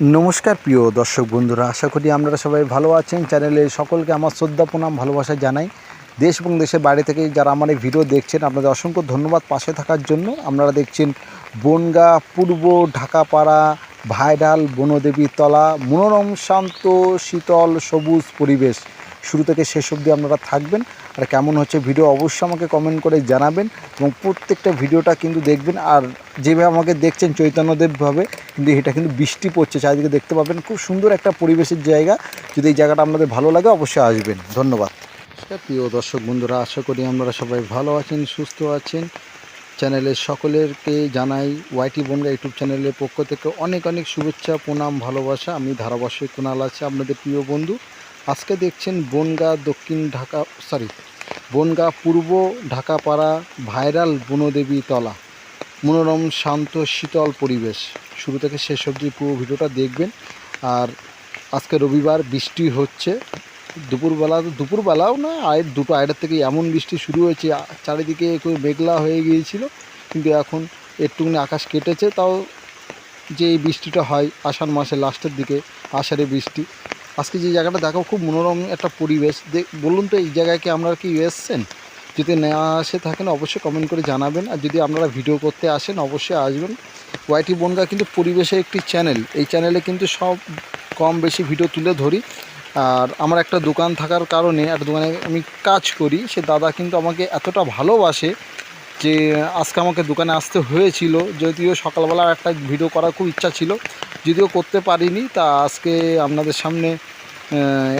নমস্কার প্রিয় দর্শক বন্ধুরা, আশা করি আপনারা সবাই ভালো আছেন। চ্যানেলে সকলকে আমার শ্রদ্ধা, প্রণাম, ভালোবাসা জানাই। দেশ এবং দেশের বাইরে থেকে যারা আমার এই ভিডিও দেখছেন, আপনাদের অসংখ্য ধন্যবাদ পাশে থাকার জন্য। আপনারা দেখছেন বনগা পূর্ব ঢাকাপাড়া ভাইডাল বনদেবী তলা, মনোরম, শান্ত, শীতল, সবুজ পরিবেশ। শুরু থেকে শেষ অবধি আপনারা থাকবেন। আর কেমন হচ্ছে ভিডিও অবশ্যই আমাকে কমেন্ট করে জানাবেন এবং প্রত্যেকটা ভিডিওটা কিন্তু দেখবেন। আর যেভাবে আমাকে দেখছেন চৈতন্যদেবভাবে, কিন্তু এটা কিন্তু বৃষ্টি পড়ছে, চারিদিকে দেখতে পাবেন। খুব সুন্দর একটা পরিবেশের জায়গা। যদি এই জায়গাটা আপনাদের ভালো লাগে অবশ্যই আসবেন। ধন্যবাদ। প্রিয় দর্শক বন্ধুরা, আশা করি আপনারা সবাই ভালো আছেন, সুস্থ আছেন। চ্যানেলের সকলেরকে জানাই ওয়াইটি বনগা ইউটিউব চ্যানেলের পক্ষ থেকে অনেক অনেক শুভেচ্ছা, প্রণাম, ভালোবাসা। আমি ধারাবাসিক কুণাল আছে, আপনাদের প্রিয় বন্ধু। আজকে দেখছেন বনগা দক্ষিণ ঢাকা সরি বনগা পূর্ব ঢাকাপাড়া ভাইরাল বনদেবী তলা। মনোরম, শান্ত, শীতল পরিবেশ। শুরু থেকে শেষ অবধি পুরো ভিডিওটা দেখবেন। আর আজকে রবিবার বৃষ্টি হচ্ছে। দুপুরবেলা তো দুপুরবেলাও না, আয়ের দুটো আড়াইটার থেকে এমন বৃষ্টি শুরু হয়েছে, চারিদিকে একটু মেঘলা হয়ে গিয়েছিল। কিন্তু এখন একটুখানি আকাশ কেটেছে, তাও যে বৃষ্টিটা হয় আষাঢ় মাসের লাস্টের দিকে, আষাঢ়ে বৃষ্টি। আজকে যে জায়গাটা দেখো খুব মনোরম একটা পরিবেশ। বলুন তো, এই জায়গায় কি আপনারা কি এসছেন? যদি না আসে থাকেন, অবশ্যই কমেন্ট করে জানাবেন। আর যদি আপনারা ভিডিও করতে আসেন, অবশ্যই আসবেন। ওয়াইটি বনগা কিন্তু পরিবেশের একটি চ্যানেল এই চ্যানেলে কিন্তু সব কম বেশি ভিডিও তুলে ধরি। আর আমার একটা দোকান থাকার কারণে, একটা দোকানে আমি কাজ করি। সে দাদা কিন্তু আমাকে এতটা ভালোবাসে যে আজকে আমাকে দোকানে আসতে হয়েছিল, যদিও সকালবেলা একটা ভিডিও করার খুব ইচ্ছা ছিল, যদিও করতে পারিনি, তা আজকে আপনাদের সামনে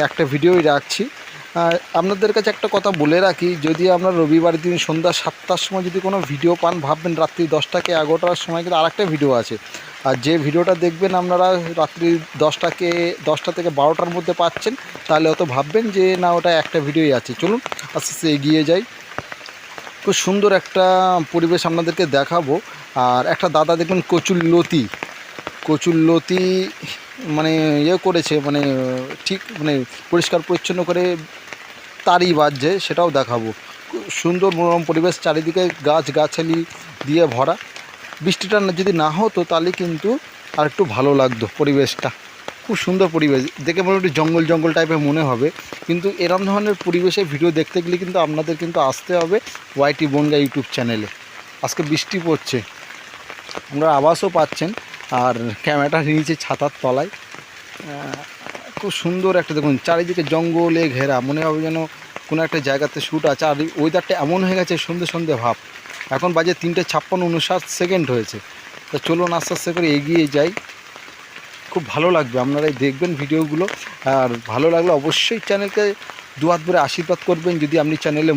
একটা ভিডিওই রাখছি। আপনাদের কাছে একটা কথা বলে রাখি, যদি আপনার রবিবার দিন সন্ধ্যা সাতটার সময় যদি কোনো ভিডিও পান, ভাববেন রাত্রি দশটাকে এগারোটার সময় কিন্তু আরেকটা ভিডিও আছে। আর যে ভিডিওটা দেখবেন আপনারা রাত্রি দশটাকে, দশটা থেকে বারোটার মধ্যে পাচ্ছেন, তাহলে অত ভাববেন যে না, ওটা একটা ভিডিওই আছে। চলুন, আস্তে আস্তে এগিয়ে যাই। খুব সুন্দর একটা পরিবেশ আপনাদেরকে দেখাবো। আর একটা দাদা দেখবেন কচুর লতি। কচুর লতি মানে ইয়ে করেছে মানে ঠিক মানে পরিষ্কার পরিচ্ছন্ন করে তারই বাজছে, সেটাও দেখাবো। সুন্দর মনোরম পরিবেশ, চারিদিকে গাছ গাছালি দিয়ে ভরা। বৃষ্টিটা যদি না হতো তাহলে কিন্তু আর একটু ভালো লাগতো পরিবেশটা। খুব সুন্দর পরিবেশ। দেখে মোটামুটি জঙ্গল জঙ্গল টাইপের মনে হবে। কিন্তু এরম ধরনের পরিবেশে ভিডিও দেখতে গেলে কিন্তু আপনাদের কিন্তু আসতে হবে ওয়াইটি বনগা ইউটিউব চ্যানেলে আজকে বৃষ্টি পড়ছে। আপনারা আবাসও পাচ্ছেন। আর ক্যামেরাটা নিচে ছাতার তলায়। খুব সুন্দর একটা দেখুন, চারিদিকে জঙ্গলে ঘেরা। মনে হবে যেন কোনো একটা জায়গাতে শ্যুট আছে। আর ওয়েদারটা এমন হয়ে গেছে, সন্ধে সন্ধে ভাব। এখন বাজে তিনটে ছাপ্পান্ন উনষাট সেকেন্ড হয়েছে। তা চলুন আস্তে আস্তে করে এগিয়ে যাই। খুব ভালো লাগবে। আপনারাই দেখবেন ভিডিওগুলো। আর ভালো লাগলে অবশ্যই চ্যানেলকে দু হাত ধরে আশীর্বাদ করবেন। যদি আপনি চ্যানেলে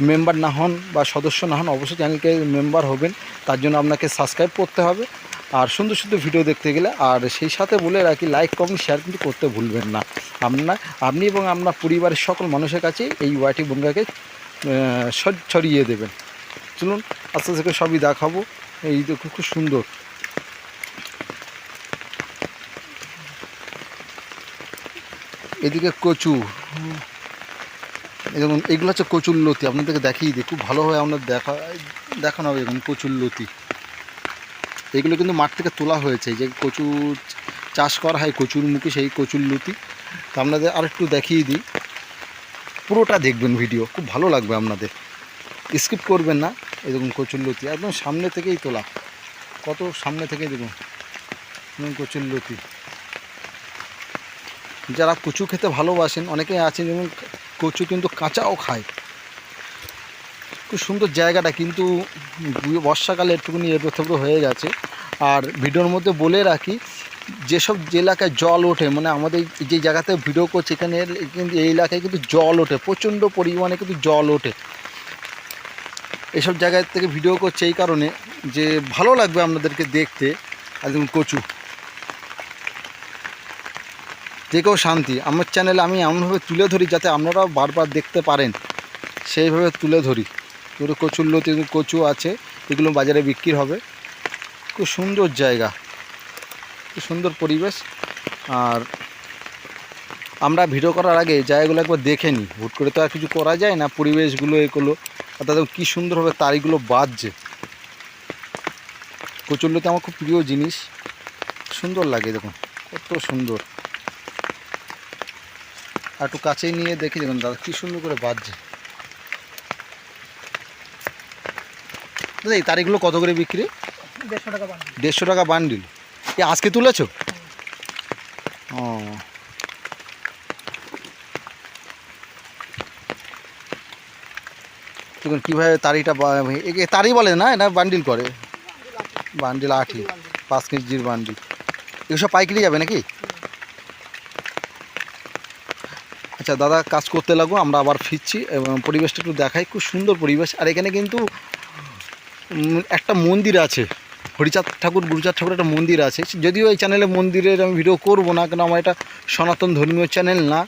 মেম্বার না হন বা সদস্য না হন অবশ্যই চ্যানেলকে মেম্বার হবেন। তার জন্য আপনাকে সাবস্ক্রাইব করতে হবে। আর সুন্দর সুন্দর ভিডিও দেখতে গেলে আর সেই সাথে বলে রাখি লাইক কমেন্ট শেয়ার কিন্তু করতে ভুলবেন না। আপনার আপনি এবং আপনার পরিবারের সকল মানুষের কাছে এই আহ, ছ- ছড়িয়ে দেবেন। চলুন আস্তে আস্তে সবই দেখাবো। এই দেখো খুব সুন্দর। এদিকে কচু। এরকম এগুলো হচ্ছে কচুর লতি। আপনাদেরকে দেখিয়ে দিই, খুব ভালোভাবে আপনার দেখা, দেখানো হবে এরকম কচুর লতি। এগুলো কিন্তু মাঠ থেকে তোলা হয়েছে যে কচু চাষ করা হয়, কচুর মুখে সেই কচুর লতি। তো আপনাদের আরেকটু দেখিয়ে দিই। পুরোটা দেখবেন ভিডিও, খুব ভালো লাগবে আপনাদের। স্কিপ করবেন না এরকম কচুর লতি, একদম সামনে থেকেই তোলা। কত সামনে থেকেই দেখুন কচুর লতি। যারা কচু খেতে ভালোবাসেন, অনেকেই আছেন যেমন কচু কিন্তু কাঁচাও খায়। খুব সুন্দর জায়গাটা কিন্তু বর্ষাকালে একটুখানি এবড়ো হয়ে গেছে। আর ভিডিওর মধ্যে বলে রাখি, যেসব যে এলাকায় জল ওঠে মানে আমাদের যে জায়গাতে ভিডিও করছে, এখানে কিন্তু এই এলাকায় কিন্তু জল ওঠে, প্রচণ্ড পরিমাণে কিন্তু জল ওঠে। এসব জায়গা থেকে ভিডিও করছে এই কারণে যে ভালো লাগবে আপনাদেরকে দেখতে, একদম কচু। দেখেও শান্তি। আমার চ্যানেলে আমি এমনভাবে তুলে ধরি যাতে আপনারাও বারবার দেখতে পারেন। সেইভাবে তুলে ধরি। পুরো কচুর লতি, কচু আছে, এগুলো বাজারে বিক্রি হবে। খুব সুন্দর জায়গা। খুব সুন্দর পরিবেশ। আর আমরা ভিডিও করার আগে জায়গাগুলো একবার দেখে নিই। হুট করে তো আর কিছু করা যায় না। পরিবেশগুলো এগুলো তাদের কী সুন্দরভাবে তারিগুলো বাজছে। কচুরলতি আমার খুব প্রিয় জিনিস। সুন্দর লাগে দেখুন, কত সুন্দর। আর একটু কাছেই নিয়ে দেখি দেখুন দাদা কি সুন্দর করে বাজছে। দাদা এই তারিখগুলো কত করে বিক্রি? দেড়শো টাকা বানিয়ে দেড়শো টাকা বান্ডিল এ আজকে তুলেছো? ও। দেখুন কীভাবে তারিটা তারি বলে না এটা বান্ডিল করে। বান্ডিল আঠি পাঁচ কেজির বান্ডিল এগুলো সব পাইকারি যাবে নাকি? আচ্ছা দাদা, কাজ করতে লাগবো আমরা আবার ফিরছি এবং পরিবেশটা একটু দেখাই। খুব সুন্দর পরিবেশ। আর এখানে কিন্তু একটা মন্দির আছে। হরিচাঁদ ঠাকুর, গুরুচাঁদ ঠাকুর একটা মন্দির আছে। যদিও এই চ্যানেলে মন্দিরের আমি ভিডিও করব না কেন আমার এটা সনাতন ধর্মীয় চ্যানেল না।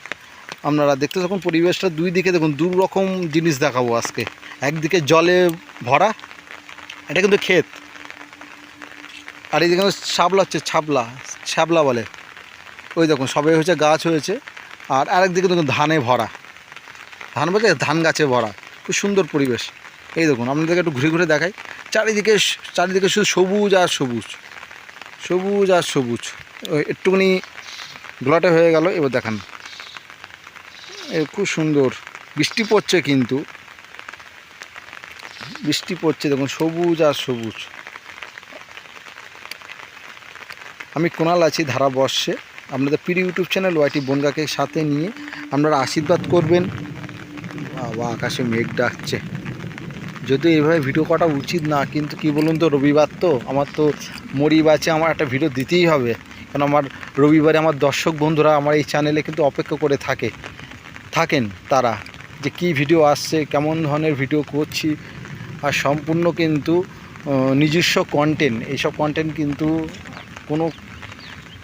আপনারা দেখতে থাকুন, পরিবেশটা দুই দিকে দেখুন, দু রকম জিনিস দেখাবো আজকে। একদিকে জলে ভরা, এটা কিন্তু ক্ষেত। আর এইদিকে কিন্তু ছাবলা হচ্ছে ছাবলা ছাবলা বলে। ওই দেখুন, সবে হচ্ছে গাছ হয়েছে। আর আরেকদিকে দেখুন ধানে ভরা। ধান বলতে ধান গাছে ভরা। খুব সুন্দর পরিবেশ। এই দেখুন, আপনাদেরকে একটু ঘুরে ঘুরে দেখাই। চারিদিকে চারিদিকে শুধু সবুজ আর সবুজ। সবুজ আর সবুজ। একটুখানি ঘোলাটে হয়ে গেল, এবার দেখান। এ খুব সুন্দর। বৃষ্টি পড়ছে কিন্তু। বৃষ্টি পড়ছে, দেখুন, সবুজ আর সবুজ। আমি কোনাল আছি ধারাবর্ষে। আপনাদের প্রিয় ইউটিউব চ্যানেল ওয়াইটি বনগাকে সাথে নিয়ে আপনারা আশীর্বাদ করবেন। বাবা, আকাশে মেঘ ডাকছে। যদিও এইভাবে ভিডিও করা উচিত না, কিন্তু কি বলুন তো, রবিবার তো আমার তো মরি বাঁচে আমার একটা ভিডিও দিতেই হবে। কারণ আমার রবিবারে আমার দর্শক বন্ধুরা আমার এই চ্যানেলে কিন্তু অপেক্ষা করে থাকে, থাকেন তারা যে কি ভিডিও আসছে, কেমন ধরনের ভিডিও করছি। আর সম্পূর্ণ কিন্তু নিজস্ব কন্টেন্ট এইসব কন্টেন্ট কিন্তু কোনো,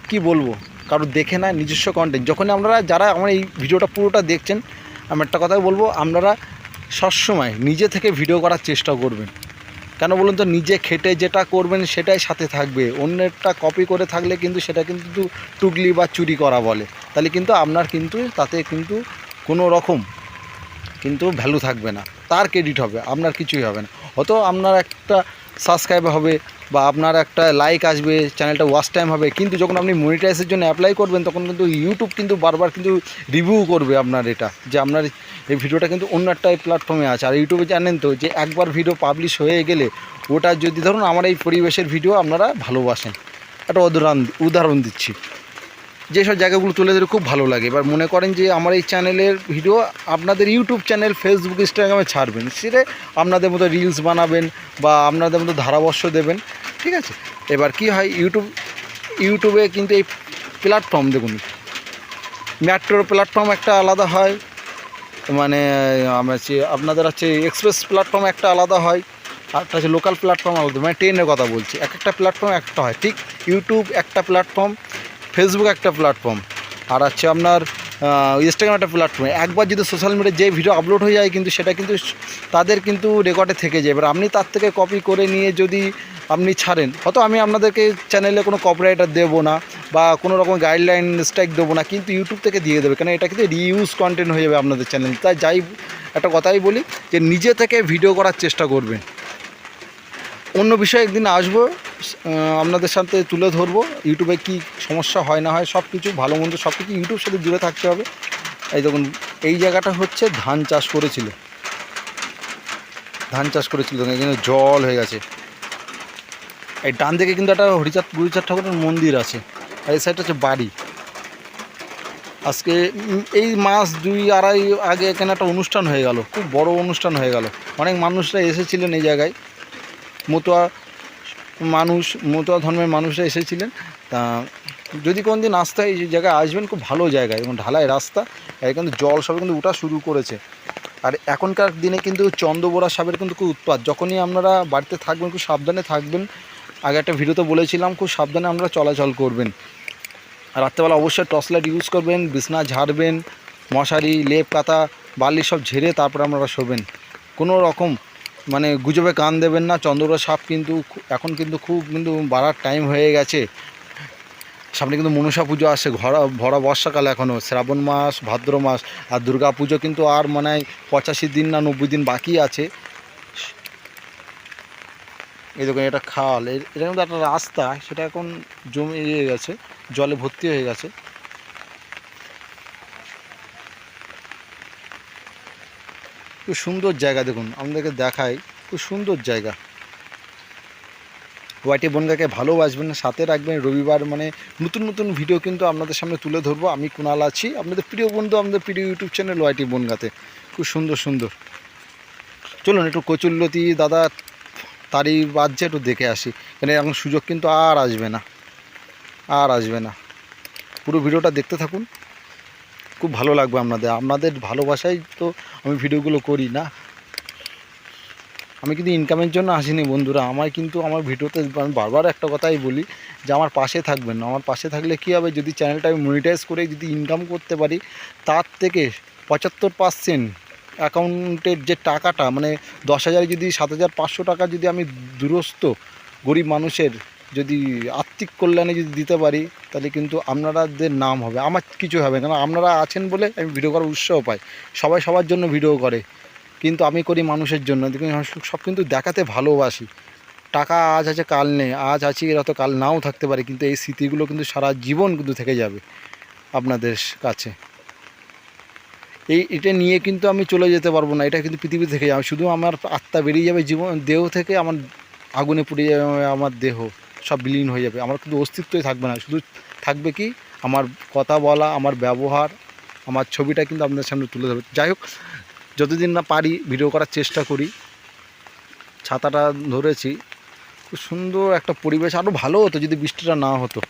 কি বলব? কারও দেখে না, নিজস্ব কন্টেন্ট যখন আপনারা যারা আমার এই ভিডিওটা পুরোটা দেখছেন, আমি একটা কথাই বলব, আপনারা সবসময় নিজে থেকে ভিডিও করার চেষ্টা করবেন। কেন বলুন তো, নিজে খেটে যেটা করবেন সেটাই সাথে থাকবে। অন্যেরটা কপি করে থাকলে কিন্তু সেটা কিন্তু টুকলি বা চুরি করা বলে। তাহলে কিন্তু আপনার কিন্তু, তাতে কিন্তু কোনো রকম কিন্তু ভ্যালু থাকবে না। তার ক্রেডিট হবে, আপনার কিছুই হবে না। হয়তো আপনার একটা সাবস্ক্রাইব হবে বা আপনার একটা লাইক আসবে চ্যানেলটা ওয়াচ টাইম হবে। কিন্তু যখন আপনি মনিটাইজের জন্য অ্যাপ্লাই করবেন, তখন কিন্তু ইউটিউব কিন্তু বারবার কিন্তু রিভিউ করবে আপনার এটা, যে আপনার এই ভিডিওটা কিন্তু অন্য একটা প্ল্যাটফর্মে আছে। আর ইউটিউবে জানেন তো, যে একবার ভিডিও পাবলিশ হয়ে গেলে ওটা যদি ধরুন আমার এই পরিবেশের ভিডিও আপনারা ভালোবাসেন। একটা উদাহরণ উদাহরণ দিচ্ছি। যেসব জায়গাগুলো তুলে ধরে খুব ভালো লাগে। এবার মনে করেন যে আমার এই চ্যানেলের ভিডিও আপনাদের ইউটিউব চ্যানেল ফেসবুক ইনস্টাগ্রামে ছাড়বেন। সেটা আপনাদের মতো রিলস বানাবেন বা আপনাদের মতো ধারাবর্ষ দেবেন। ঠিক আছে? এবার কি হয় ইউটিউব ইউটিউবে কিন্তু এই প্ল্যাটফর্ম দেখুন। মেট্রোর প্ল্যাটফর্ম একটা আলাদা হয়। মানে আপনাদের হচ্ছে এক্সপ্রেস প্ল্যাটফর্ম একটা আলাদা হয়। আর একটা হচ্ছে লোকাল প্ল্যাটফর্ম আলাদা। মানে ট্রেনের কথা বলছি। এক একটা প্ল্যাটফর্ম একটা হয়। ঠিক? ইউটিউব একটা প্ল্যাটফর্ম ফেসবুক একটা প্ল্যাটফর্ম আর হচ্ছে আপনার ইনস্টাগ্রাম একটা প্ল্যাটফর্ম একবার যদি সোশ্যাল মিডিয়ায় যে ভিডিও আপলোড হয়ে যায় কিন্তু সেটা কিন্তু তাদের কিন্তু রেকর্ডে থেকে যায়। এবার আপনি তার থেকে কপি করে নিয়ে যদি আপনি ছাড়েন, হয়তো আমি আপনাদেরকে চ্যানেলে কোনো কপিরাইটার দেবো না বা কোনো রকম গাইডলাইন স্ট্রাইক দেবো না, কিন্তু ইউটিউব থেকে দিয়ে দেবে। কারণ এটা কিন্তু রিইউজ কন্টেন্ট হয়ে যাবে আপনাদের চ্যানেল তাই যাই, একটা কথাই বলি যে নিজে থেকে ভিডিও করার চেষ্টা করবেন। অন্য বিষয়ে একদিন আসব আপনাদের সাথে তুলে ধরবো, ইউটিউবে কি সমস্যা হয় না হয়, সব কিছু ভালো মন্দ সব কিছু ইউটিউব সাথে জুড়ে থাকতে হবে। এই দেখুন, এই জায়গাটা হচ্ছে ধান চাষ করেছিল। ধান চাষ করেছিল এখানে জল হয়ে গেছে। এই ডান দিকে কিন্তু একটা হরিচাঁদ, গুরুচাঁদ ঠাকুরের মন্দির আছে, আর এই সাইডটা হচ্ছে বাড়ি। আজকে এই মাস দুই আড়াই আগে এখানে একটা অনুষ্ঠান হয়ে গেল, খুব বড় অনুষ্ঠান হয়ে গেল। অনেক মানুষরা এসেছিলেন এই জায়গায়। মতুয়া মানুষ, মতুয়া ধর্মের মানুষরা এসেছিলেন। তা যদি কোনো দিন আসতে এই জায়গায় আসবেন, খুব ভালো জায়গা। এবং ঢালাই রাস্তা আর কিন্তু জল সব কিন্তু উঠা শুরু করেছে। আর এখনকার দিনে কিন্তু চন্দ্রবোড়া সাপের কিন্তু খুব উৎপাত। যখনই আপনারা বাড়িতে থাকবেন, খুব সাবধানে থাকবেন। আগে একটা ভিডিওতে বলেছিলাম, খুব সাবধানে আপনারা চলাচল করবেন। রাত্রেবেলা অবশ্যই টর্চ লাইট ইউজ করবেন, বিছনা ঝাড়বেন, মশারি, লেপ কাতা বালি সব ঝেড়ে তারপরে আপনারা শোবেন। কোনো রকম মানে গুজবে কান দেবেন না চন্দ্ররা সাপ কিন্তু এখন কিন্তু খুব কিন্তু বাড়ার টাইম হয়ে গেছে। সামনে কিন্তু মনসা পুজো আসছে ভরা ভরা বর্ষাকাল এখনও শ্রাবণ মাস, ভাদ্র মাস, আর দুর্গা পুজো কিন্তু আর মানে পঁচাশি দিন না নব্বই দিন বাকি আছে। এই দেখুন এটা খাল এটা কিন্তু একটা রাস্তা, সেটা এখন জমে গেছে, জলে ভর্তি হয়ে গেছে। খুব সুন্দর জায়গা দেখুন আপনাদেরকে দেখাই খুব সুন্দর জায়গা। ওয়াইটি বনগাকে ভালোবাসবেন, সাথে রাখবেন, রবিবার মানে নতুন নতুন ভিডিও কিন্তু আপনাদের সামনে তুলে ধরবো। আমি কুণাল আছি, আপনাদের প্রিয় বন্ধু, আমাদের প্রিয় ইউটিউব চ্যানেল ওয়াইটি বনগাতে। খুব সুন্দর সুন্দর। চলুন একটু কচুল্লতি দাদা, তারই বাজছে একটু দেখে আসি। মানে এখন সুযোগ কিন্তু আর আসবে না, আর আসবে না। পুরো ভিডিওটা দেখতে থাকুন। খুব ভালো লাগবে আপনাদের। আপনাদের ভালোবাসাই তো আমি ভিডিওগুলো করি না। আমি কিন্তু ইনকামের জন্য আসিনি বন্ধুরা। আমার কিন্তু আমার ভিডিওতে আমি বারবার একটা কথাই বলি যে, আমার পাশে থাকবেন আমার পাশে থাকলে কী হবে? যদি চ্যানেলটা আমি মনিটাইজ করে যদি ইনকাম করতে পারি, তার থেকে পঁচাত্তর পার্সেন্ট অ্যাকাউন্টের যে টাকাটা মানে দশ হাজারে যদি সাত হাজার পাঁচশো টাকা যদি আমি দূরস্থ গরিব মানুষের যদি আর্থিক কল্যাণে যদি দিতে পারি, তাহলে কিন্তু আপনারাদের নাম হবে। আমার কিছু হবে। কারণ আপনারা আছেন বলে আমি ভিডিও করার উৎসাহ পাই। সবাই সবার জন্য ভিডিও করে। কিন্তু আমি করি মানুষের জন্য। সব কিন্তু দেখাতে ভালোবাসি। টাকা আজ আছে, কাল নেই। আজ আছি, এরা তো কাল নাও থাকতে পারে। কিন্তু এই স্মৃতিগুলো কিন্তু সারা জীবন কিন্তু থেকে যাবে আপনাদের কাছে। এই, এটা নিয়ে কিন্তু আমি চলে যেতে পারব না। এটা কিন্তু পৃথিবী থেকে যাবে। শুধু আমার আত্মা বেরিয়ে যাবে জীবন, দেহ থেকে। আমার আগুনে পুড়ে যাবে আমার দেহ। সব বিলীন হয়ে যাবে। আমার কিন্তু অস্তিত্বই থাকবে না। শুধু থাকবে কি? আমার কথা বলা, আমার ব্যবহার, আমার ছবিটা কিন্তু আপনাদের সামনে তুলে ধরবে। যাই হোক, যতদিন না পারি ভিডিও করার চেষ্টা করি, ছাতাটা ধরেছি, খুব সুন্দর একটা পরিবেশ। আরও ভালো হতো যদি বৃষ্টিটা না হতো।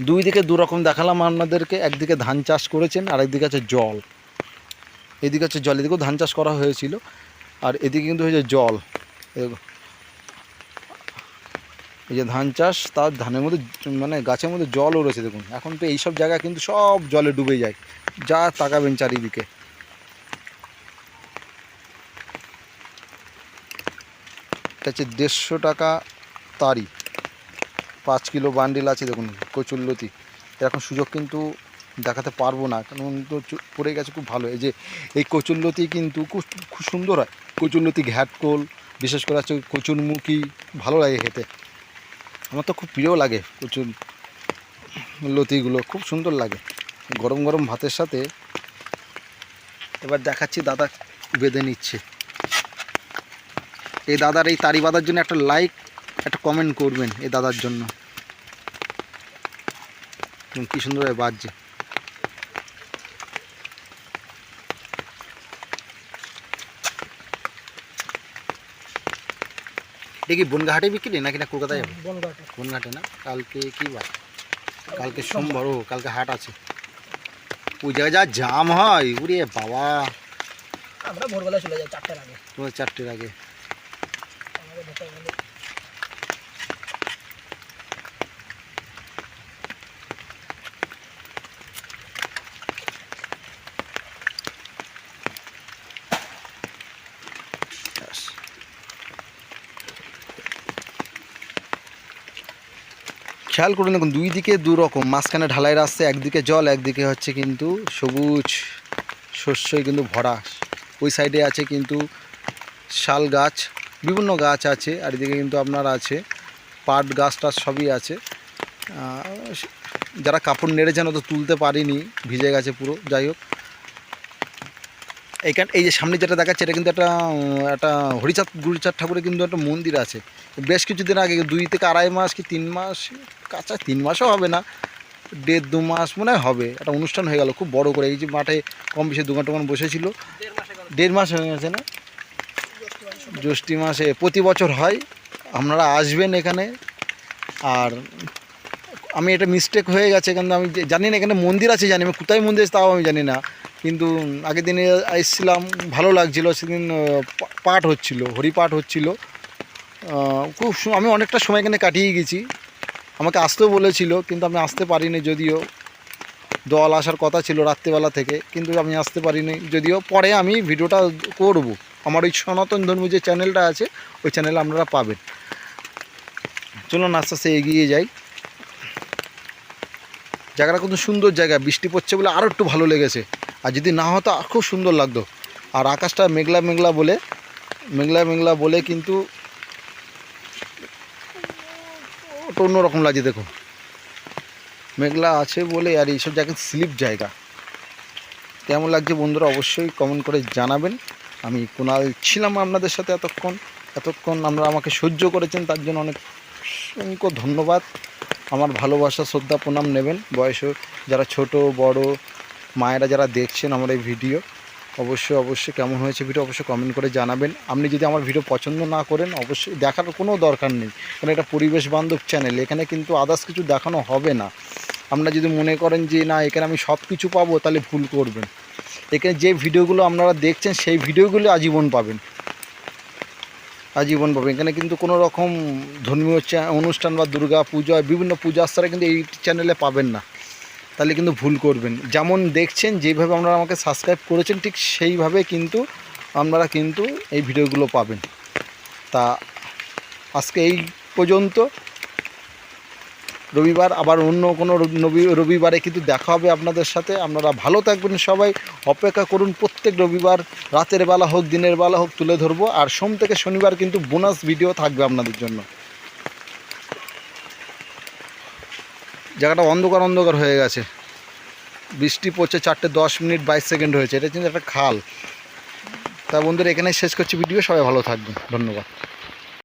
দুই দিকে দু রকম দেখালাম আপনাদেরকে। একদিকে ধান চাষ করেছেন আর একদিকে আছে জল। এদিকে হচ্ছে জল, এদিকেও ধান চাষ করা হয়েছিল। আর এদিকে কিন্তু হয়েছে জল। এই যে ধান চাষ, তার ধানের মধ্যে মানে গাছের মধ্যে জলও রয়েছে দেখুন। এখন তো এইসব জায়গা কিন্তু সব জলে ডুবে যায়। যা তাকাবেন চারিদিকে। এটা হচ্ছে দেড়শো টাকা তারি। পাঁচ কিলো বান্ডিল আছে দেখুন কচুল্লতি এরকম সুযোগ কিন্তু দেখাতে পারব না, কারণ তো পড়ে গেছে খুব ভালো। এই যে, এই কচুল্লতি কিন্তু খুব খুব সুন্দর হয়। কচুল্লতি ঘ্যাটকোল বিশেষ করে হচ্ছে কচুরমুখী, ভালো লাগে খেতে। আমার তো খুব প্রিয় লাগে প্রচুর লতিগুলো, খুব সুন্দর লাগে। গরম গরম ভাতের সাথে এবার দেখাচ্ছি দাদা বেঁধে নিচ্ছে। এই দাদার এই তারি বাঁধার জন্য একটা লাইক একটা কমেন্ট করবেন এই দাদার জন্য। কী সুন্দরভাবে বাজছে। এটা কি বনগাহাটে বিক্রি নাকি না কলকাতায় যাবে বনগাহাটে। বনঘাটে না? কালকে কি বার? কালকে সোমবার। ও কালকে হাট আছে। ওই জায়গায় যা জাম হয় উরে বাবা। আমরা ভোরবেলা চলে যাই চারটের আগে। তোমার চারটের আগে আমাদের ঢোকা গেলে ব্যাস। খেয়াল করুন দেখুন, দুই দিকে দু রকম, মাঝখানে ঢালাই রাস্তা একদিকে জল, একদিকে হচ্ছে কিন্তু সবুজ শস্যই কিন্তু ভরা। ওই সাইডে আছে কিন্তু শাল গাছ, বিভিন্ন গাছ আছে, আর এদিকে কিন্তু আপনার আছে, পাট গাছ টাছ সবই আছে। যারা কাপড় নেড়েছেন অত তুলতে পারিনি, ভিজে গেছে পুরো, যাই হোক। এইখান এই যে সামনে যেটা দেখাচ্ছে, এটা কিন্তু একটা একটা হরিচাঁদ, গুরুচাঁদ ঠাকুরের কিন্তু একটা মন্দির আছে। বেশ কিছুদিন আগে, দুই থেকে আড়াই মাস কি তিন মাস? কাঁচা তিন মাসও হবে না। দেড় দু মাস মনে হবে। একটা অনুষ্ঠান হয়ে গেল, খুব বড় করে। এই যে মাঠে কম বেশি দোকান টোকান বসেছিল। দেড় মাসে হয়ে গেছে না? জ্যৈষ্ঠী মাসে। প্রতি বছর হয়। আপনারা আসবেন এখানে। আর আমি এটা মিস্টেক হয়ে গেছে, কিন্তু আমি জানি না এখানে মন্দির আছে, জানি আমি কোথায় মন্দির আছে, তাও আমি জানি না। কিন্তু আগের দিনে এসেছিলাম, ভালো লাগছিল, সেদিন পাঠ হচ্ছিল, হরিপাঠ হচ্ছিল। খুব আমি অনেকটা সময় এখানে কাটিয়ে গেছি। আমাকে আসতেও বলেছিল, কিন্তু আমি আসতে পারিনি যদিও। দল আসার কথা ছিল রাত্রেবেলা থেকে, কিন্তু আমি আসতে পারিনি যদিও। পরে আমি ভিডিওটা করব। আমার ওই সনাতন ধর্ম যে চ্যানেলটা আছে, ওই চ্যানেলে আপনারা পাবেন। চলুন আস্তে আস্তে এগিয়ে যাই। জায়গাটা কিন্তু সুন্দর জায়গা, বৃষ্টি পড়ছে বলে আরও একটু ভালো লেগেছে। আর যদি না হতো খুব সুন্দর লাগতো। আর আকাশটা মেঘলা মেঘলা বলে, মেঘলা মেঘলা বলে কিন্তু ওটা অন্যরকম লাগছে, দেখো। মেঘলা আছে বলে আর এইসব জায়গায় স্লিপ জায়গা। কেমন লাগছে বন্ধুরা অবশ্যই কমেন্ট করে জানাবেন। আমি কুণাল ছিলাম আপনাদের সাথে এতক্ষণ। এতক্ষণ আমরা আমাকে সহ্য করেছেন, তার জন্য অনেক অসংখ্য ধন্যবাদ। আমার ভালোবাসা, শ্রদ্ধা, প্রণাম নেবেন। বয়স যারা ছোট, বড় মায়েরা যারা দেখছেন আমার এই ভিডিও, অবশ্যই অবশ্যই কেমন হয়েছে ভিডিও অবশ্যই কমেন্ট করে জানাবেন। আপনি যদি আমার ভিডিও পছন্দ না করেন, অবশ্যই দেখার কোনো দরকার নেই। কারণ এটা পরিবেশ বান্ধব চ্যানেল এখানে কিন্তু আদার্স কিছু দেখানো হবে না। আপনারা যদি মনে করেন যে, না, এখানে আমি সব কিছু পাবো, তাহলে ভুল করবেন। এখানে যে ভিডিওগুলো আপনারা দেখছেন, সেই ভিডিওগুলো আজীবন পাবেন। আজীবন পাবেন। এখানে কিন্তু কোনো রকম ধর্মীয় অনুষ্ঠান বা দুর্গা পূজা বিভিন্ন পূজা আস্তারা কিন্তু এই চ্যানেলে পাবেন না। তাহলে কিন্তু ভুল করবেন। যেমন দেখছেন, যেভাবে আপনারা আমাকে সাবস্ক্রাইব করেছেন, ঠিক সেইভাবে কিন্তু আপনারা কিন্তু এই ভিডিওগুলো পাবেন। তা আজকে এই পর্যন্ত। রবিবার আবার অন্য কোনো রবি- রবিবারে কিন্তু দেখা হবে আপনাদের সাথে। আপনারা ভালো থাকবেন সবাই। অপেক্ষা করুন, প্রত্যেক রবিবার রাতের বেলা হোক, দিনের বেলা হোক, তুলে ধরবো। আর সোম থেকে শনিবার কিন্তু বোনাস ভিডিও থাকবে আপনাদের জন্য। জায়গাটা অন্ধকার অন্ধকার হয়ে গেছে। বৃষ্টি পড়ছে চারটে দশ মিনিট বাইশ সেকেন্ড হয়েছে। এটা কিন্তু একটা খাল। তা বন্ধুরা এখানে শেষ করছি ভিডিও। সবাই ভালো থাকবেন। ধন্যবাদ।